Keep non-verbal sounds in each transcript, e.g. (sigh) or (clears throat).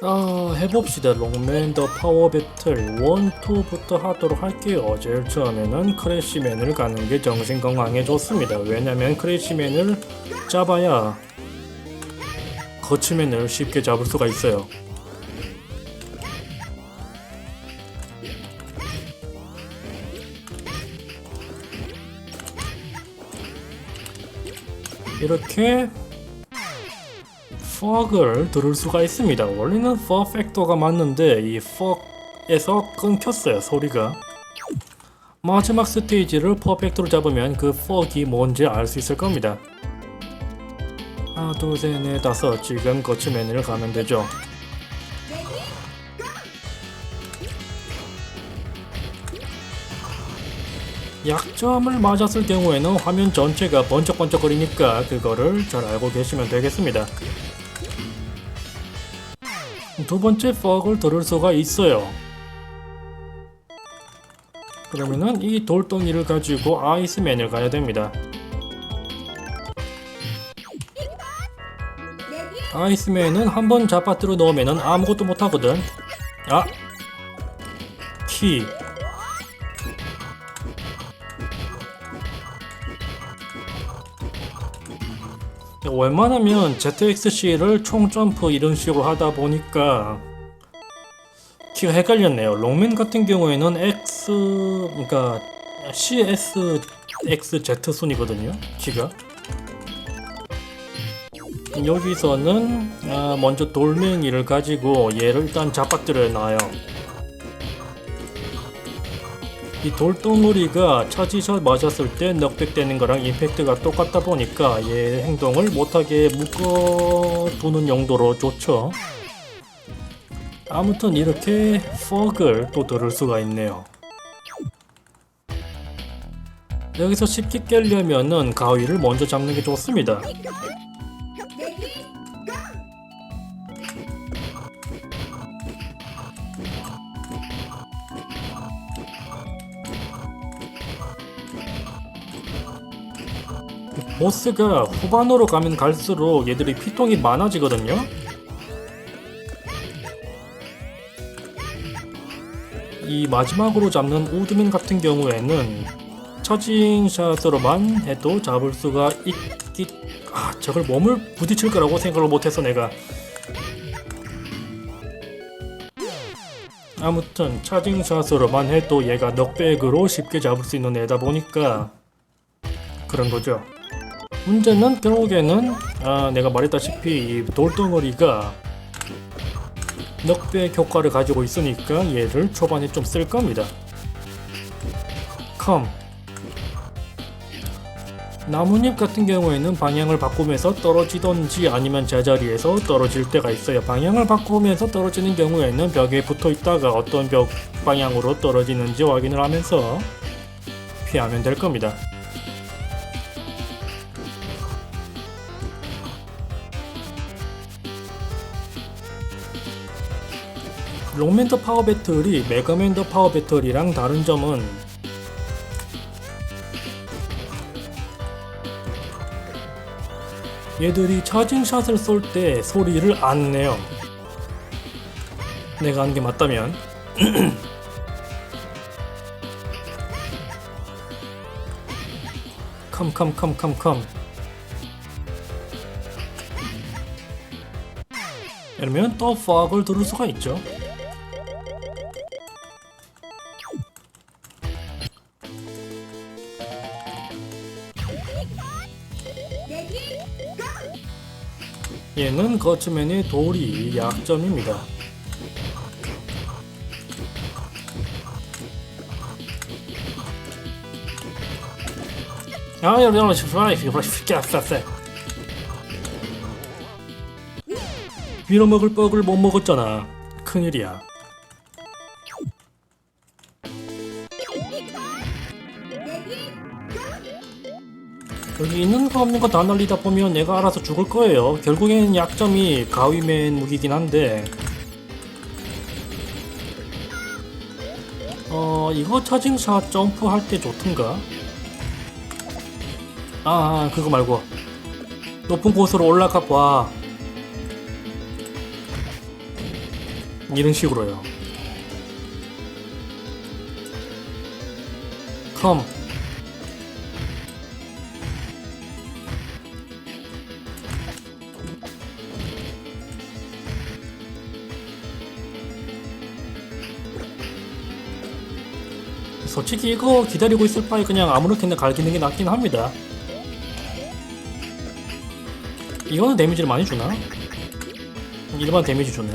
아, 해봅시다. 롱맨 더 파워 배틀 1, 2부터 하도록 할게요. 제일 처음에는 크래시맨을 가는 게 정신 건강에 좋습니다. 왜냐면 크래시맨을 잡아야 거치맨을 쉽게 잡을 수가 있어요. 이렇게 fog을 들을 수가 있습니다. 원래는 fog 팩터가 맞는데 이 fog에서 끊겼어요 소리가. 마지막 스테이지를 퍼펙트로 잡으면 그 fog이 뭔지 알 수 있을 겁니다. 하나 둘셋넷 다섯 지금 거치맨을 가면 되죠. 약점을 맞았을 경우에는 화면 전체가 번쩍번쩍거리니까 그거를 잘 알고 계시면 되겠습니다. 두 번째 fog을 들을 수가 있어요. 그러면은 이 돌덩이를 가지고 아이스맨을 가야 됩니다. 아이스맨은 한 번 잡아들어 넣으면은 아무것도 못하거든. 아! 키. 웬만하면 ZXC를 총점프 이런 식으로 하다 보니까 키가 헷갈렸네요. 롱맨 같은 경우에는 X 그러니까 CSXZ 순이거든요. 키가 여기서는 아, 먼저 돌멩이를 가지고 얘를 일단 잡아뜨려 놔요. 이 돌덩어리가 차지샷 맞았을 때 넉백되는 거랑 임팩트가 똑같다 보니까 얘 행동을 못하게 묶어두는 용도로 좋죠. 아무튼 이렇게 fog을 또 들을 수가 있네요. 여기서 쉽게 깨려면은 가위를 먼저 잡는 게 좋습니다. 보스가 후반으로 가면 갈수록 얘들이 피통이 많아지거든요. 이 마지막으로 잡는 우드맨 같은 경우에는 처징샷으로만 해도 잡을 수가 있기 아 저걸 몸을 부딪힐 거라고 생각을 못해서 내가 아무튼 차징샷으로만 해도 얘가 넉백으로 쉽게 잡을 수 있는 애다 보니까 그런 거죠. 문제는 결국에는 아, 내가 말했다시피 이 돌덩어리가 넉백 효과를 가지고 있으니까 얘를 초반에 좀 쓸 겁니다. 컴 나뭇잎 같은 경우에는 방향을 바꾸면서 떨어지던지 아니면 제자리에서 떨어질 때가 있어요. 방향을 바꾸면서 떨어지는 경우에는 벽에 붙어 있다가 어떤 벽 방향으로 떨어지는지 확인을 하면서 피하면 될 겁니다. 롱맨 더 파워 배틀이 메가맨 더 파워 배틀이랑 다른 점은 얘들이 차징샷을 쏠 때 소리를 안 내요. 내가 한게 맞다면 (clears throat) 컴컴컴컴컴 이러면 또 fog을 들을 수가 있죠. 얘는 거치맨의 돌이 약점입니다. 아, 여러분, 여러분, 프라이, 프라이, 프라이, 빌어먹을 뻑을 못 먹었잖아. 큰일이야. 있는 거 없는 거 다 날리다 보면 얘가 알아서 죽을 거예요. 결국에는 약점이 가위맨 무기긴 한데 어 이거 차징샷 점프할 때 좋던가? 아, 아 그거 말고 높은 곳으로 올라가 봐. 이런 식으로요. 컴. 솔직히 이거 기다리고 있을 바에 그냥 아무렇게나 갈기는 게 낫긴 합니다. 이거는 데미지를 많이 주나? 일반 데미지 주네.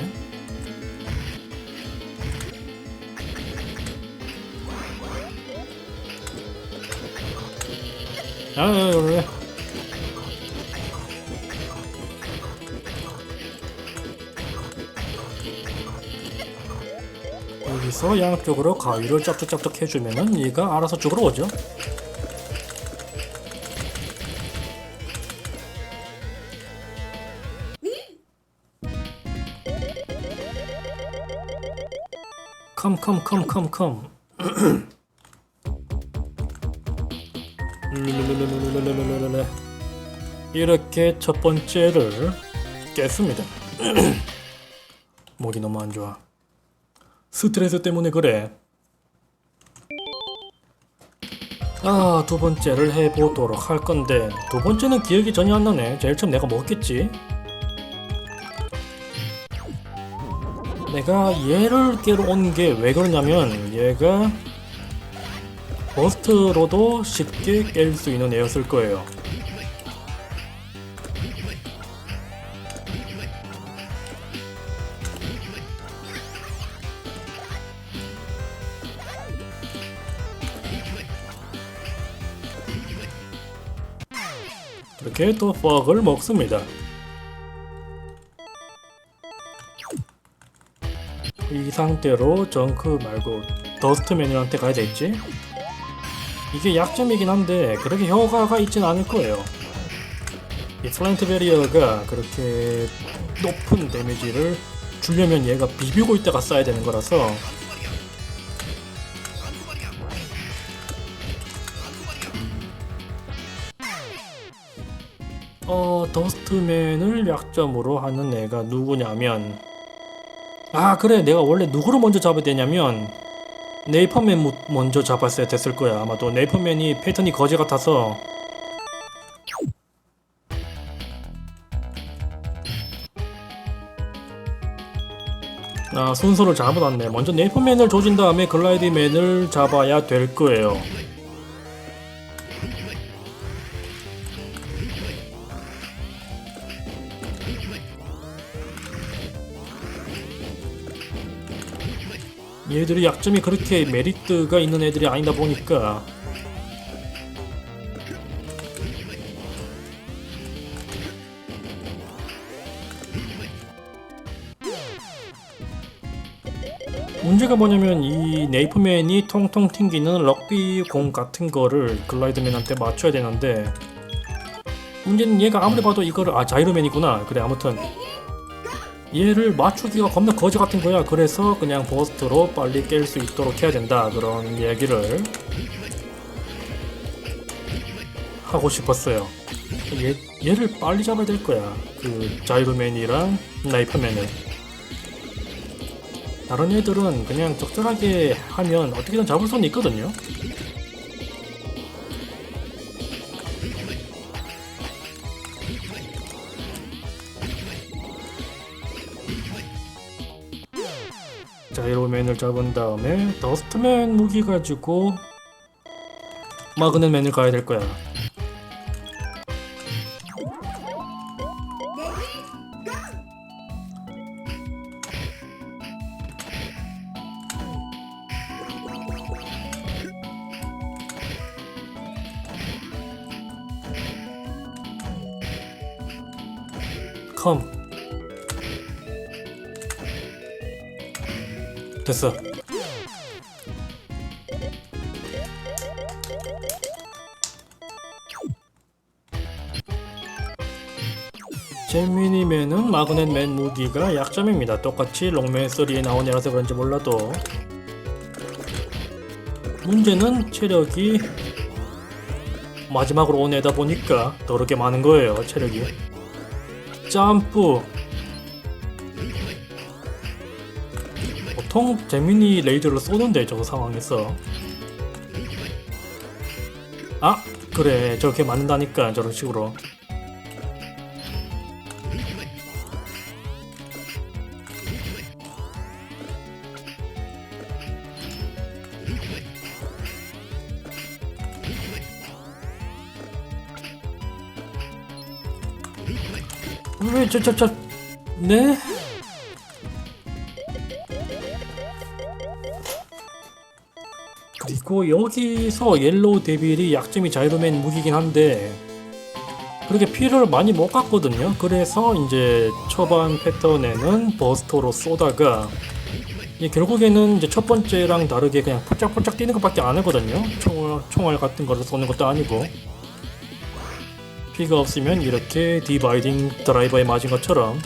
아, 아, 아, 올려서 양쪽으로 가위를 쩍쩍쩍쩍 해주면은 얘가 알아서 쭉으로 오죠. 컴컴컴컴컴 이렇게 첫 번째를 깼습니다 목이 너무 안 좋아 스트레스 때문에 그래. 아, 두 번째를 해보도록 할 건데, 두 번째는 기억이 전혀 안 나네. 제일 처음 내가 먹었겠지? 내가 얘를 깨러 온 게 왜 그러냐면, 얘가 버스트로도 쉽게 깰 수 있는 애였을 거예요. 이렇게 또 퍽을 먹습니다. 이 상태로 정크 말고 더스트맨한테 가야 되겠지? 이게 약점이긴 한데 그렇게 효과가 있진 않을 거예요. 이 플랜트 베리어가 그렇게 높은 데미지를 주려면 얘가 비비고 있다가 쏴야 되는 거라서 어 더스트맨을 약점으로 하는 애가 누구냐면 아 그래 내가 원래 누구를 먼저 잡아야 되냐면 네이퍼맨 무- 먼저 잡았어야 됐을 거야. 아마도 네이퍼맨이 패턴이 거지 같아서. 아 순서를 잘못 왔네. 먼저 네이퍼맨을 조진 다음에 글라이드맨을 잡아야 될 거예요 얘들이 약점이 그렇게 메리트가 있는 애들이 아니다 보니까. 문제가 뭐냐면 이 네이프맨이 통통 튕기는 럭비 공 같은 거를 글라이드맨한테 맞춰야 되는데 문제는 얘가 아무리 봐도 이거를 아 자이로맨이구나. 그래 아무튼 얘를 맞추기가 겁나 거지 같은 거야. 그래서 그냥 버스트로 빨리 깰 수 있도록 해야 된다. 그런 얘기를 하고 싶었어요. 얘, 얘를 빨리 잡아야 될 거야. 그 자이로맨이랑 나이퍼맨을. 다른 애들은 그냥 적절하게 하면 어떻게든 잡을 수는 있거든요. 자이로맨을 잡은 다음에 더스트맨 무기 가지고 마그넷맨을 가야 될 거야. 컴 됐어. 제미니맨은 마그넷맨 무기가 약점입니다. 똑같이 롱맨 3에 나온 애라서 그런지 몰라도 문제는 체력이 마지막으로 온 애다 보니까 더럽게 많은 거예요. 체력이 점프 보통 재민이 레이저를 쏘는데 저거 상황에서. 아 그래. 저렇게 맞는다니까 저런 식으로. 왜 저 저 저 네? 그리고 여기서 옐로우 데빌이 약점이 자이로맨 무기긴 한데 그렇게 피를 많이 못 갔거든요. 그래서 이제 초반 패턴에는 버스터로 쏘다가 결국에는 이제 첫 번째랑 다르게 그냥 폴짝폴짝 뛰는 것밖에 안 하거든요. 총알, 총알 같은 거를 쏘는 것도 아니고 피가 없으면 이렇게 디바이딩 드라이버에 맞은 것처럼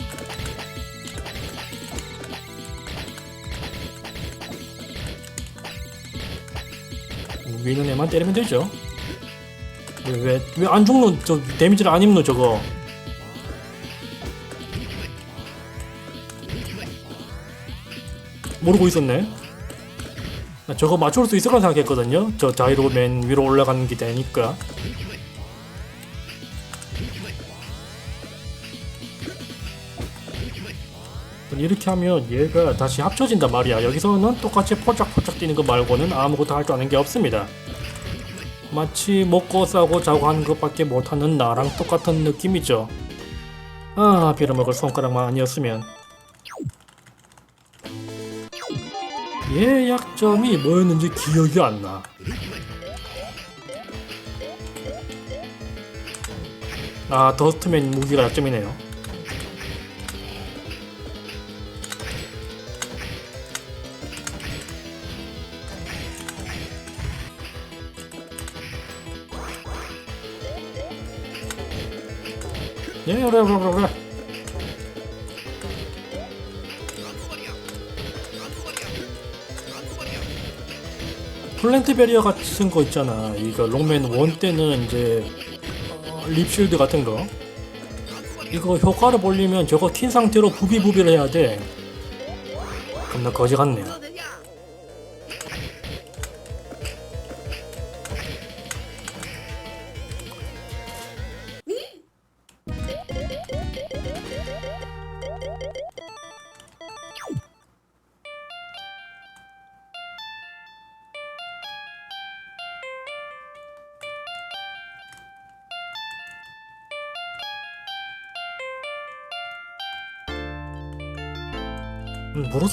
위는 애만 때리면 되죠. 왜 왜 안 죽노? 저 데미지를 안 입노 저거. 모르고 있었네. 나 저거 맞출 수 있을 거라 생각했거든요. 저 자이로 맨 위로 올라가는 게 되니까. 이렇게 하면 얘가 다시 합쳐진단 말이야. 여기서는 똑같이 포짝포짝 뛰는 거 말고는 아무것도 할 줄 아는 게 없습니다. 마치 먹고 싸고 자고 하는 것밖에 못하는 나랑 똑같은 느낌이죠. 아, 빌어먹을 손가락만 아니었으면. 얘 약점이 뭐였는지 기억이 안 나. 아, 더스트맨 무기가 약점이네요. 예, 그래, 그래, 그래. 플랜트 베리어 같은 거 있잖아. 이거 롱맨 원 때는 이제 어, 립실드 같은 거. 이거 효과를 보려면 저거 튄 상태로 부비부비를 해야 돼. 겁나 거지 같네요.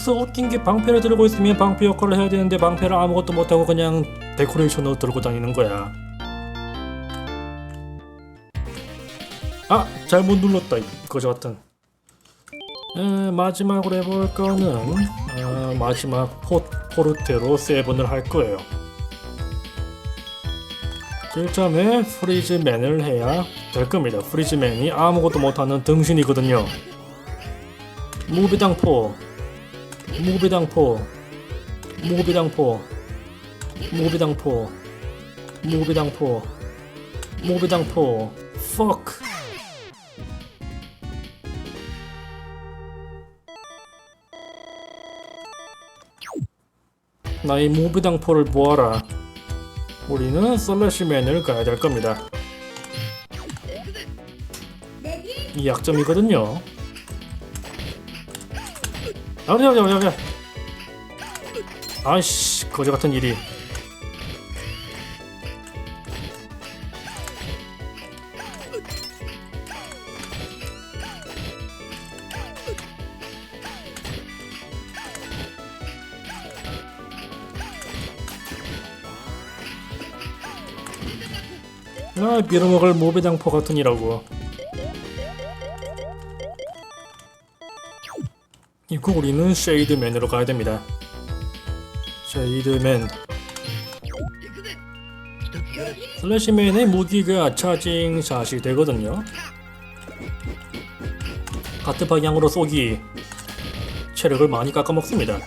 嗯 브루스 웃긴 게 방패를 들고 있으면 방패 역할을 해야 되는데 방패를 아무것도 못하고 그냥 데코레이션으로 들고 다니는 거야. 아 잘못 눌렀다 이거저 같은. 에, 마지막으로 해볼 거는 어, 마지막 포, 포르테로 세븐을 할 거예요. 1점에 프리즈맨을 해야 될 겁니다. 프리즈맨이 아무것도 못하는 등신이거든요. 무비당포 무비당포 무비당포 무비당포 무비당포 무비당포. Fuck. 나의 무비당포를 모아라. 우리는 슬래시맨을 가야 될 겁니다. 이 약점이거든요 여기 여기 여기 아이씨 거지 같은 일이. 아 빌어먹을 모배당포 같은 이라고 이거 우리는 쉐이드맨으로 가야 됩니다. 쉐이드맨. 슬래시맨의 무기가 차징 샷이 되거든요. 같은 방향으로 쏘기 체력을 많이 깎아먹습니다.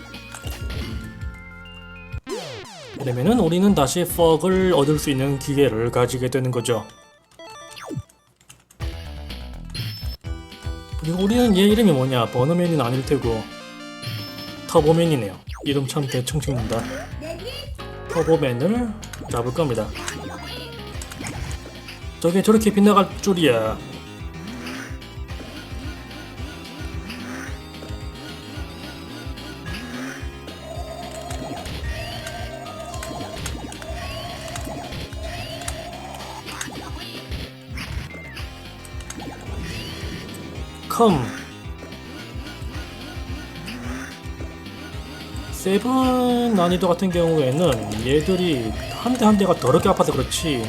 이러면은 우리는 다시 퍽을 얻을 수 있는 기회를 가지게 되는 거죠. 우리는 얘 이름이 뭐냐 버너맨은 아닐 테고 터보맨이네요. 이름 참 대충 짓는다. 터보맨을 잡을 겁니다. 저게 저렇게 빗나갈 줄이야. 컴 세븐 난이도 같은 경우에는 얘들이 한 대 한 대가 더럽게 아파서 그렇지.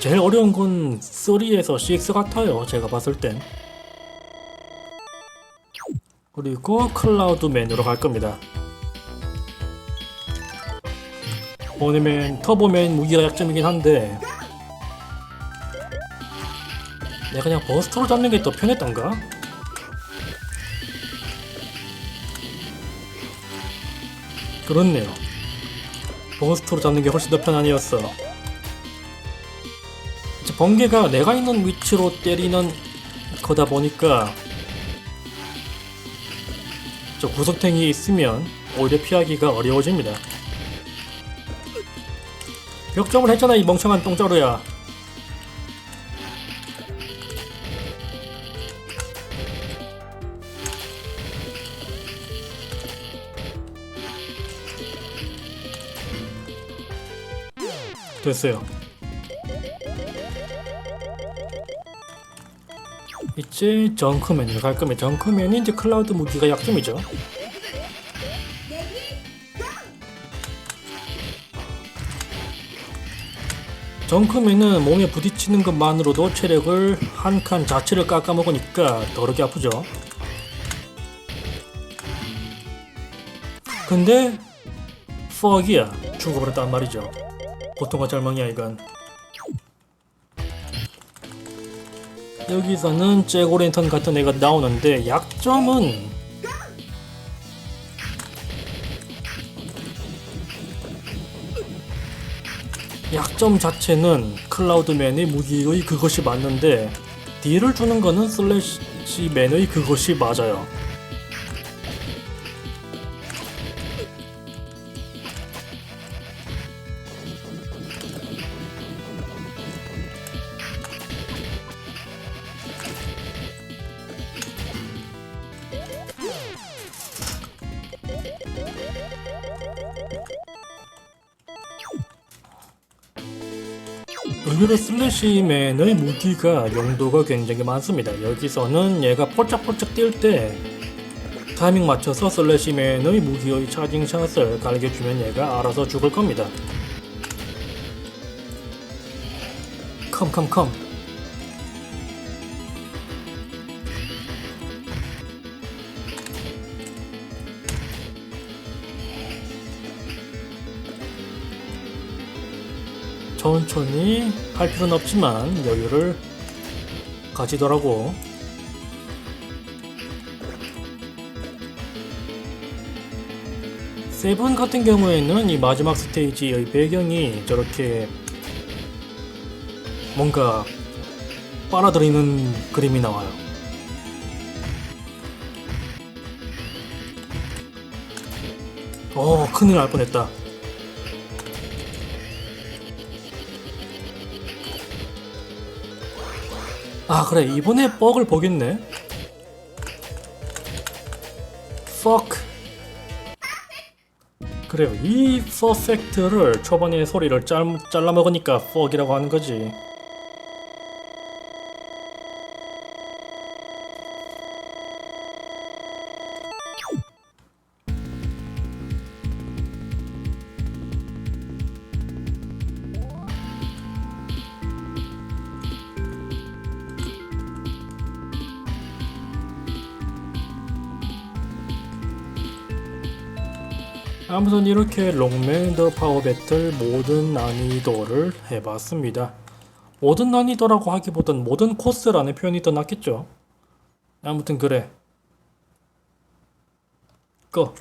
제일 어려운 건 3에서 6 같아요 제가 봤을 땐. 그리고 클라우드 맨으로 갈 겁니다. 오늘맨 터보맨 무기가 약점이긴 한데 내가 그냥 버스터로 잡는 게 더 편했던가? 그렇네요. 버스터로 잡는 게 훨씬 더 편안이었어. 이제 번개가 내가 있는 위치로 때리는 거다 보니까 저 구석탱이 있으면 오히려 피하기가 어려워집니다. 벽점을 했잖아 이 멍청한 똥자루야. 됐어요. 이제 정크맨으로 갈 거면 정크맨이 이제 클라우드 무기가 약점이죠. 정크맨은 몸에 부딪히는 것만으로도 체력을 한 칸 자체를 깎아먹으니까 더럽게 아프죠. 근데 퍽이야 죽어버렸단 말이죠. 보통과 절망이야 이건. 여기서는 잭오랜턴 같은 애가 나오는데 약점은 약점 자체는 클라우드맨의 무기의 그것이 맞는데 딜을 주는 거는 슬래시맨의 그것이 맞아요 슬래시맨의 무기가 용도가 굉장히 많습니다. 여기서는 얘가 폴짝폴짝 뛸 때 타이밍 맞춰서 슬래시맨의 무기의 차징샷을 갈겨주면 얘가 알아서 죽을 겁니다. 컴컴컴 천천히 할 필요는 없지만 여유를 가지더라고. 세븐 같은 경우에는 이 마지막 스테이지의 배경이 저렇게 뭔가 빨아들이는 그림이 나와요. 어, 큰일 날 뻔했다. 아 그래. 이번에 뻑을 보겠네. fuck. 그래요. 이 퍼펙트를 초반에 소리를 짤, 잘라 먹으니까 fuck이라고 하는 거지 아무튼 이렇게 롱맨 더 파워 배틀 모든 난이도를 해봤습니다. 모든 난이도라고 하기보단 모든 코스라는 표현이 더 낫겠죠. 아무튼 그래. 꺼.